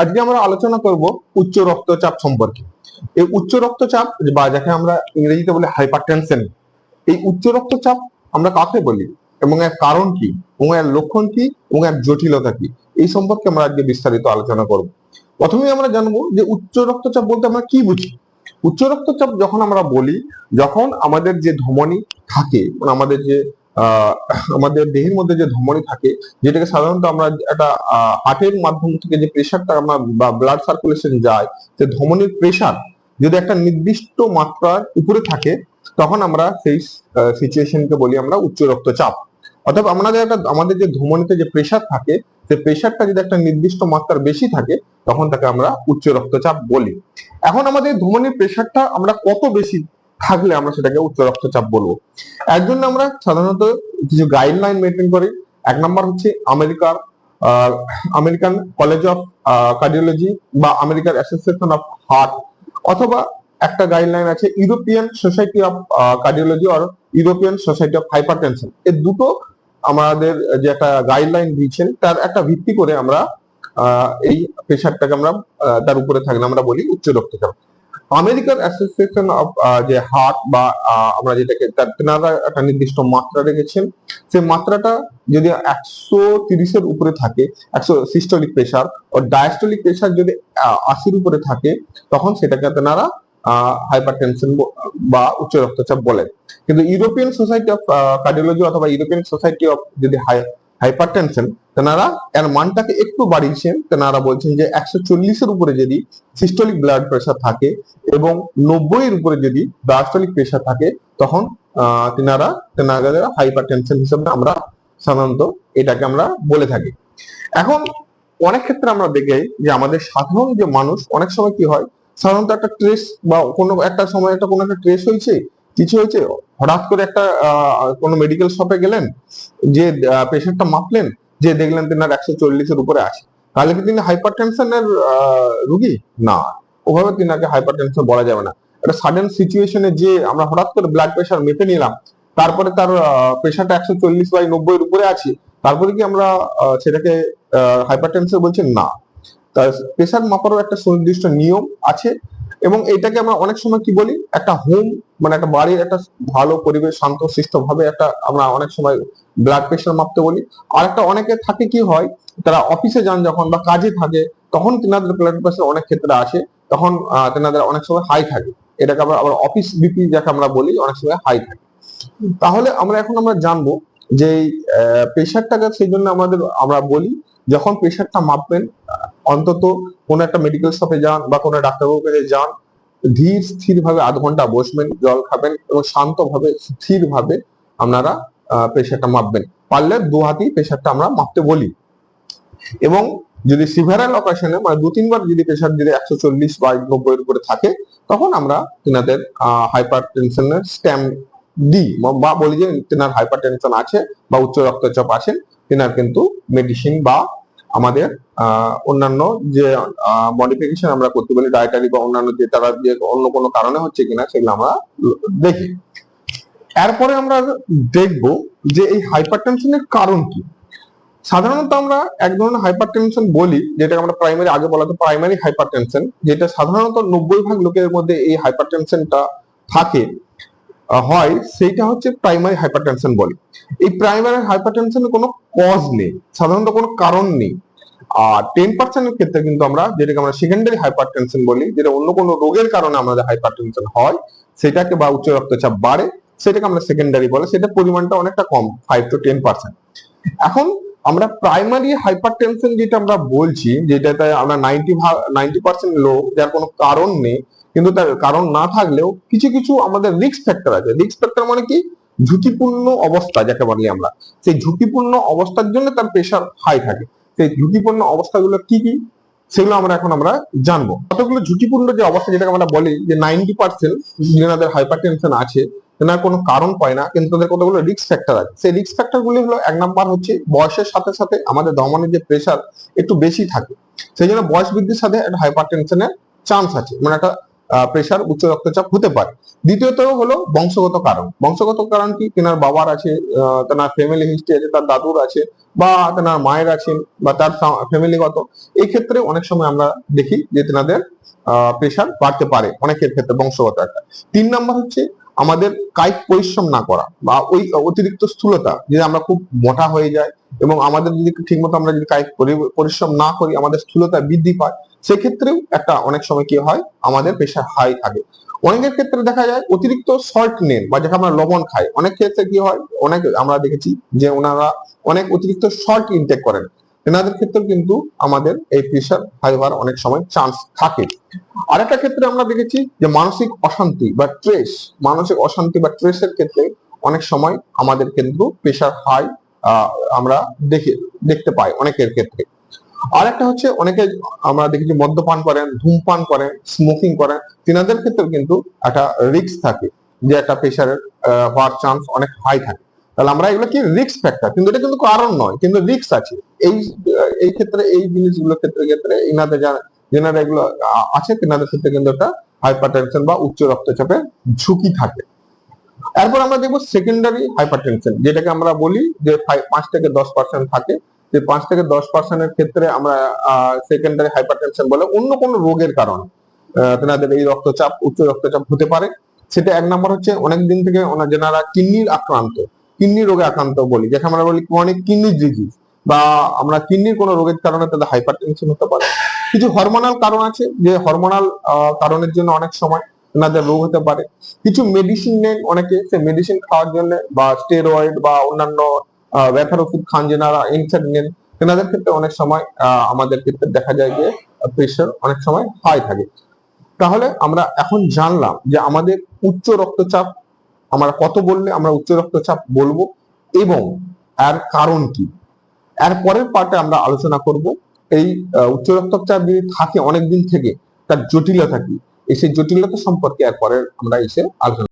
আজকে আমরা আলোচনা করব উচ্চ রক্তচাপ সম্পর্কে। এই উচ্চ রক্তচাপ, বা যাকে আমরা ইংরেজিতে বলি হাইপারটেনশন এই উচ্চ রক্তচাপ আমরা কাকে বলি? এবং এর কারণ কি? এবং এর লক্ষণ কি? এবং এর জটিলতা কি? এই সম্পর্কে আমরা আজকে বিস্তারিত আলোচনা করব। প্রথমেই আমরা জানব যে উচ্চ রক্তচাপ বলতে আমরা কি বুঝি? উচ্চ রক্তচাপ যখন আমরা বলি, যখন আমাদের যে ধমনী থাকে মানে আমাদের যে আমাদের দেহের মধ্যে যে ধমনী থাকে, যেটাকে সাধারণত আমরা একটা হার্টের মাধ্যম থেকে যে প্রেশারটা আমরা বা ব্লাড সার্কুলেশন যায়, যে ধমনীর প্রেশার যদি একটা নির্দিষ্ট মাত্রার উপরে থাকে, তখন আমরা সেই সিচুয়েশনকে বলি আমরা উচ্চ রক্তচাপ। অর্থাৎ আমাদের একটা, আমাদের যে ধমনীতে যে প্রেশার থাকে, সেই প্রেশারটা যদি একটা নির্দিষ্ট মাত্রার বেশি থাকে, তখন তাকে আমরা উচ্চ রক্তচাপ বলি। এখন আমাদের ধমনীর প্রেশারটা আমরা কত বেশি থাকলে আমরা সেটাকে উচ্চ রক্তচাপ বলব। এর জন্য আমরা সাধারণত কিছু গাইডলাইন মেনটেন করি। এক নম্বর হচ্ছে আমেরিকার আমেরিকান কলেজ অফ কার্ডিওলজি বা আমেরিকার অ্যাসোসিয়েশন অফ হার্ট অথবা একটা গাইডলাইন আছে ইউরোপিয়ান সোসাইটি অফ কার্ডিওলজি আর European society of hypertension এই দুটো আমাদের যে একটা গাইডলাইন দিয়েছেন, তার একটা ভিত্তি করে আমরা এই প্রেশারটাকে আমরা তার উপরে থাকলে আমরা বলি উচ্চ রক্তচাপ। আমেরিকান অ্যাসোসিয়েশন অফ যে হার্ট বা আমরা যেটাকে তেনারা একটা নির্দিষ্ট মাত্রা রেখেছেন। সেই মাত্রাটা যদি একশো তিরিশের উপরে থাকে, একশো সিস্টোলিক প্রেশার ও ডায়াস্টোলিক প্রেশার যদি আশির উপরে থাকে, তখন সেটাকে তেনারা হাইপার টেনশন বা উচ্চ রক্তচাপ বলেন কিন্তু ইউরোপিয়ান সোসাইটি অফ কার্ডিওলজি অথবা ইউরোপিয়ান সোসাইটি অফ যদি হাইপার টেনশন তেনারা এর মানটাকে একটু বাড়িয়েছেন তেনারা বলছেন যে একশো চল্লিশের উপরে যদি সিস্টোলিক ব্লাড প্রেশার থাকে এবং নব্বই এর উপরে যদি ডায়াস্টোলিক প্রেশার থাকে, তখন তেনারা তেনারা হাইপার টেনশন হিসেবে আমরা সাধারণত এটাকে আমরা বলে থাকি। এখন, অনেক ক্ষেত্রে আমরা দেখি যে আমাদের সাধারণ যে মানুষ, অনেক সময় কি হয়, সাধারণত একটা ট্রেস বা কোনো একটা সময় একটা কোনো একটা ট্রেস হয়েছে কিছু হয়েছে? হঠাৎ করে একটা কোনো মেডিকেল শপে গেলেন, যে পেশেন্টটা মাপলেন, যে, দেখলেন তেনার একশো চল্লিশের উপরে আসে তাহলে কি তিনি হাইপার টেনশনের রুগী? না। ওভাবে তিনাকে হাইপার টেনশন বলা যাবে না। একটা সাডেন সিচুয়েশনে যে, আমরা হঠাৎ করে ব্লাড প্রেশার মেপে নিলাম, তারপরে তার প্রেশারটা একশো চল্লিশ বাই নব্বই এর উপরে আছে, তারপরে কি আমরা সেটাকে হাইপার টেনশন বলছি না। তার প্রেশার মাপারও একটা সুনির্দিষ্ট নিয়ম আছে। এবং এটাকে আমরা অনেক সময় কি বলি? একটা হোম মানে একটা বাড়ির একটা ভালো পরিবেশ, শান্ত ভাবে একটা আমরা অনেক সময় ব্লাড প্রেশার মাপতে বলি। আর একটা অনেকে থাকে কি হয়, তারা অফিসে যান যখন বা কাজে থাকে, তখন তেনাদের ব্লাড প্রেশার অনেক ক্ষেত্রে আসে। তখন তেনাদের অনেক সময় হাই থাকে। এটাকে আমরা, আবার অফিস বিপি যাকে আমরা বলি, অনেক সময় হাই থাকে। তাহলে আমরা এখন আমরা জানব যে প্রেশারটাকে সেই জন্য আমাদের, আমরা বলি যখন প্রেশারটা মাপবেন, অন্তত কোনো একটা মেডিকেল শপে যান বা কোনো ডাক্তারবাবুর কাছে যান, ধীর স্থির ভাবে আধ ঘণ্টা বসবেন, জল খাবেন এবং শান্ত ভাবে স্থির ভাবে আপনারা প্রেশারটা মাপবেন। পারলে দু হাতেই প্রেশারটা আমরা মাপতে বলি। এবং যদি সিভারাল অপারেশনে মানে দু তিনবার যদি প্রেশার যদি একশো চল্লিশ বা নব্বই উপরে থাকে, তখন আমরা তিনাদের হাইপার টেনশনের স্ট্যাম্প দিই। বা বলি যে, তেনার হাইপার টেনশন আছে বা উচ্চ রক্তচাপ আছেন তিনার কিন্তু মেডিসিন বা আমাদের অন্যান্য যে মডিফিকেশন আমরা করতে পারি ডায়েটারি বা অন্যান্য যে তারা যে অন্য কোনো কারণে হচ্ছে কিনা সেগুলো আমরা দেখি। এরপরে আমরা দেখব যে এই হাইপারটেনশনের কারণ কি। সাধারণত আমরা এক ধরনের হাইপারটেনশন বলি যেটা আমরা প্রাইমারি আগে বলা তো প্রাইমারি হাইপারটেনশন যেটা সাধারণত নব্বই ভাগ লোকের মধ্যে এই হাইপারটেনশনটা থাকে। আহ, হয়, সেইটা হচ্ছে প্রাইমারি হাইপারটেনশন বলি। এই প্রাইমারি হাইপারটেনশনের কোনো কজ নেই, সাধারণত কোনো কারণ নেই। আর টেন পার্সেন্টের ক্ষেত্রে কিন্তু আমরা, যেটাকে আমরা সেকেন্ডারি হাইপারটেনশন বলি, যেটা অন্য কোনো রোগের কারণে আমাদের হাইপারটেনশন হয়, সেটাকে বা উচ্চ রক্তচাপ বাড়ে, সেটাকে আমরা সেকেন্ডারি বলে সেটা পরিমাণটা অনেকটা কম ফাইভ টু টেন পার্সেন্ট এখন আমরা প্রাইমারি হাইপারটেনশন যেটা আমরা বলছি, যেটাতে আমরা নাইনটি নাইনটি পার্সেন্ট লোক, যার কোনো কারণ নেই কিন্তু তার কারণ না থাকলেও কিছু কিছু আমাদের রিস্ক ফ্যাক্টর আছে। রিস্ক ফ্যাক্টর মানে কি? ঝুঁকিপূর্ণ অবস্থা যাকে বলি আমরা। সেই ঝুঁকিপূর্ণ অবস্থার জন্য তার প্রেশার হাই থাকে। সেই ঝুঁকিপূর্ণ অবস্থাগুলো কি কি? সেগুলো আমরা এখন আমরা জানব। কতগুলো ঝুঁকিপূর্ণ যে অবস্থা যেটাকে আমরা বলি যে নাইনটি পার্সেন্ট যেনাদের হাইপার টেনশন আছে, তেনার কোনো কারণ পায় না, কিন্তু তাদের কতগুলো রিস্ক ফ্যাক্টর আছে? সেই রিস্ক ফ্যাক্টর গুলি হলো এক নাম্বার হচ্ছে বয়সের সাথে সাথে আমাদের দমনের যে প্রেশার একটু বেশি থাকে। সেই জন্য বয়স বৃদ্ধির সাথে একটা হাইপার টেনশনের চান্স আছে। মানে একটা প্রেশার উচ্চ রক্তচাপ হতে পারে। দ্বিতীয়ত হলো বংশগত কারণ। বংশগত কারণ কি? তেনার বাবার আছে তেনার ফ্যামিলি হিস্ট্রি আছে, তার দাদুর আছে, বা তেনার মায়ের আছেন, বা তার ফ্যামিলিগত এই ক্ষেত্রে অনেক সময় আমরা দেখি যে তেনাদের প্রেশার বাড়তে পারে অনেকের ক্ষেত্রে বংশগত একটা। তিন নম্বর হচ্ছে আমাদের কায়িক পরিশ্রম না করা, বা ওই অতিরিক্ত স্থূলতা, যে আমরা খুব মোটা হয়ে যায় এবং আমাদের যদি ঠিকমতো আমরা যদি কায়িক পরিশ্রম না করি, আমাদের স্থূলতা বৃদ্ধি পায় সেক্ষেত্রেও একটা অনেক সময় কি হয়? আমাদের প্রেশার হাই থাকে। অনেকের ক্ষেত্রে দেখা যায় অতিরিক্ত সল্ট নেন বা যাকে আমরা লবণ খাই। অনেক ক্ষেত্রে কি হয়? অনেক আমরা দেখেছি যে ওনারা অনেক অতিরিক্ত সল্ট ইনটেক করেন। এনাদের ক্ষেত্রে কিন্তু আমাদের এই প্রেশার হাই হওয়ার অনেক সময় চান্স থাকে। আর একটা ক্ষেত্রে আমরা দেখেছি যে মানসিক অশান্তি বা ট্রেস মানসিক অশান্তি বা ট্রেসের ক্ষেত্রে অনেক সময় আমাদের কিন্তু প্রেশার হাই আমরা দেখে, দেখতে পাই অনেকের ক্ষেত্রে। আরেকটা হচ্ছে অনেকে আমরা দেখেছি মদ্যপান করেন, ধূমপান করেন স্মোকিং করেন, তিনাদের ক্ষেত্রে কিন্তু একটা রিস্ক থাকে যে একটা প্রেশারের হওয়ার চান্স অনেক হাই থাকে। তাহলে আমরা এগুলো কি রিস্ক ফ্যাক্টর কিন্তু এটা কিন্তু কারণ নয়, কিন্তু রিস্ক আছে। এই এই ক্ষেত্রে, এই জিনিসগুলোর ক্ষেত্রে ক্ষেত্রে ইনাদের যারা যেনারা এগুলো আছে, তেনাদের ক্ষেত্রে কিন্তু একটা হাইপার টেনশন বা উচ্চ রক্তচাপের ঝুঁকি থাকে। এরপর আমরা দেখব সেকেন্ডারি হাইপার টেনশন যেটাকে আমরা বলি যে পাঁচ থেকে দশ পার্সেন্ট থাকে যে পাঁচ থেকে দশ পার্সেন্টের ক্ষেত্রে আমরা সেকেন্ডারি হাইপার টেনশন বলে অন্য কোনো রোগের কারণে তেনাদের এই রক্তচাপ, উচ্চ রক্তচাপ হতে পারে। সেটা এক নম্বর হচ্ছে অনেক দিন থেকে যেনারা কিডনির আক্রান্ত, কিডনি রোগে আক্রান্ত বলি যাকে আমরা বলি ক্রনিক কিডনি ডিজিজ বা আমরা কিডনির কোনো রোগের কারণে তাদের হাইপার টেনশন হতে পারে। কিছু হরমোনাল কারণ আছে, যে হরমোনাল কারণের জন্য অনেক সময় এনাদের রোগ হতে পারে। কিছু মেডিসিন নেন অনেকে সে মেডিসিন খাওয়ার জন্য বা স্টেরয়েড বা অন্যান্য ব্যথার ওষুধ খান যেনারা ইনসেন্ট নেন। তেনাদের ক্ষেত্রে অনেক সময় আমাদের ক্ষেত্রে দেখা যায় যে প্রেশার অনেক সময় হাই থাকে। তাহলে আমরা এখন জানলাম যে আমাদের উচ্চ রক্তচাপ, আমরা কত বললে আমরা উচ্চ রক্তচাপ বলব এবং এর কারণ কি? এর পরের পার্টে আমরা আলোচনা করব, এই উচ্চ রক্তচাপ যদি থাকে অনেক দিন থেকে, তার জটিলতা কি? এই সেই জটিলতা সম্পর্কে এর পরে আমরা এসে আলোচনা